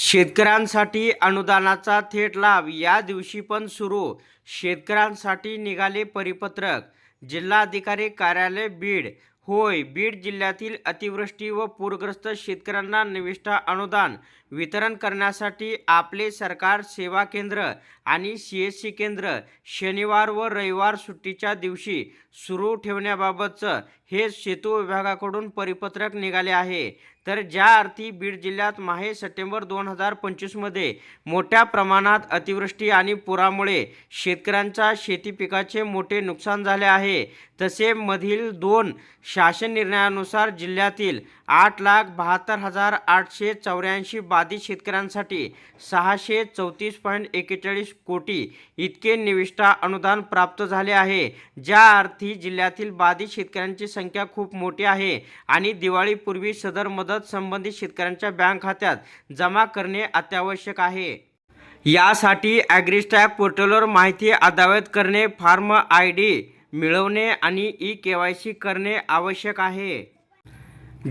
शेतकऱ्यांसाठी अनुदानाचा थेट लाभ या दिवशी पण सुरू. शेतकऱ्यांसाठी निघाले परिपत्रक. जिल्हाधिकारी कार्यालय बीड होय बीड जिल्ह्यातील अतिवृष्टी व पूरग्रस्त शेतकऱ्यांना निविष्ठा अनुदान वितरण करण्यासाठी आपले सरकार सेवा केंद्र आणि सी एस सी केंद्र शनिवार व रविवार सुट्टीच्या दिवशी सुरू ठेवण्याबाबतचं हे सेतू विभागाकडून परिपत्रक निघाले आहे. तर ज्या अर्थी बीड जिल्ह्यात माहे सप्टेंबर दोन हजार पंचवीसमध्ये मोठ्या प्रमाणात अतिवृष्टी आणि पुरामुळे शेतकऱ्यांच्या शेती पिकाचे मोठे नुकसान झाले आहे तसे मधील दोन श शासन निर्णयानुसार जिल्ह्यातील आठ लाख बहात्तर हजार आठशे चौऱ्याऐंशी बाधित शेतकऱ्यांसाठी सहाशे चौतीस पॉईंट एकेचाळीस कोटी इतके निविष्ठा अनुदान प्राप्त झाले आहे. ज्या अर्थी जिल्ह्यातील बाधित शेतकऱ्यांची संख्या खूप मोठी आहे आणि दिवाळीपूर्वी सदर मदत संबंधित शेतकऱ्यांच्या बँक खात्यात जमा करणे अत्यावश्यक आहे. यासाठी ॲग्रिस्टॅग पोर्टलवर माहिती अद्यावत करणे फार्म आय डी मिळवणे आणि ई के वाय सी करणे आवश्यक आहे.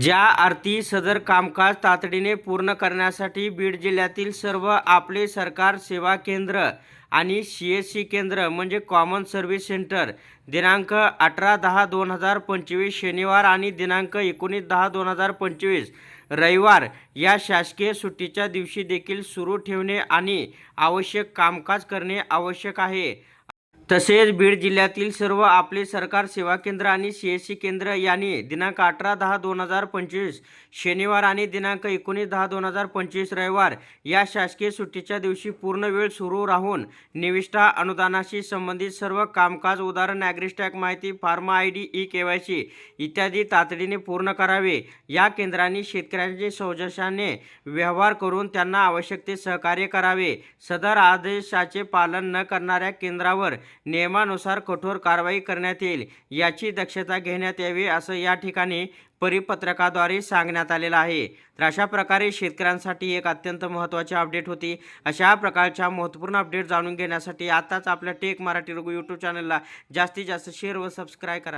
ज्या अर्थी सदर कामकाज तातडीने पूर्ण करण्यासाठी बीड जिल्ह्यातील सर्व आपले सरकार सेवा केंद्र आणि सी एस सी केंद्र म्हणजे कॉमन सर्व्हिस सेंटर दिनांक अठरा दहा दोन हजार पंचवीस शनिवार आणि दिनांक एकोणीस दहा दोन हजार पंचवीस रविवार या शासकीय सुट्टीच्या दिवशी देखील सुरू ठेवणे आणि आवश्यक कामकाज करणे आवश्यक आहे. तसेच बीड जिल्ह्यातील सर्व आपले सरकार सेवा केंद्र आणि सी एस सी केंद्र यांनी दिनांक अठरा दहा दोन हजार पंचवीस शनिवार आणि दिनांक एकोणीस दहा दोन हजार पंचवीस रविवार या शासकीय सुट्टीच्या दिवशी पूर्ण वेळ सुरू राहून निविष्ठा अनुदानाशी संबंधित सर्व कामकाज उदाहरण ॲग्रिस्टॅक माहिती farmer I D E K Y C इत्यादी तातडीने पूर्ण करावे. या केंद्रांनी शेतकऱ्यांचे सौजशाने व्यवहार करून त्यांना आवश्यक ते सहकार्य करावे. सदर आदेशाचे पालन न करणाऱ्या केंद्रावर नियमानुसार कठोर कारवाई करण्यात येईल याची दक्षता घेण्यात यावी असं या ठिकाणी परिपत्रकाद्वारे सांगण्यात आलेलं आहे. तर अशा प्रकारे शेतकऱ्यांसाठी एक अत्यंत महत्त्वाची अपडेट होती. अशा प्रकारच्या महत्त्वपूर्ण अपडेट जाणून घेण्यासाठी आताच आपल्या टेक मराठी रघु यूट्यूब चॅनलला जास्तीत जास्त शेअर व सबस्क्राईब करा.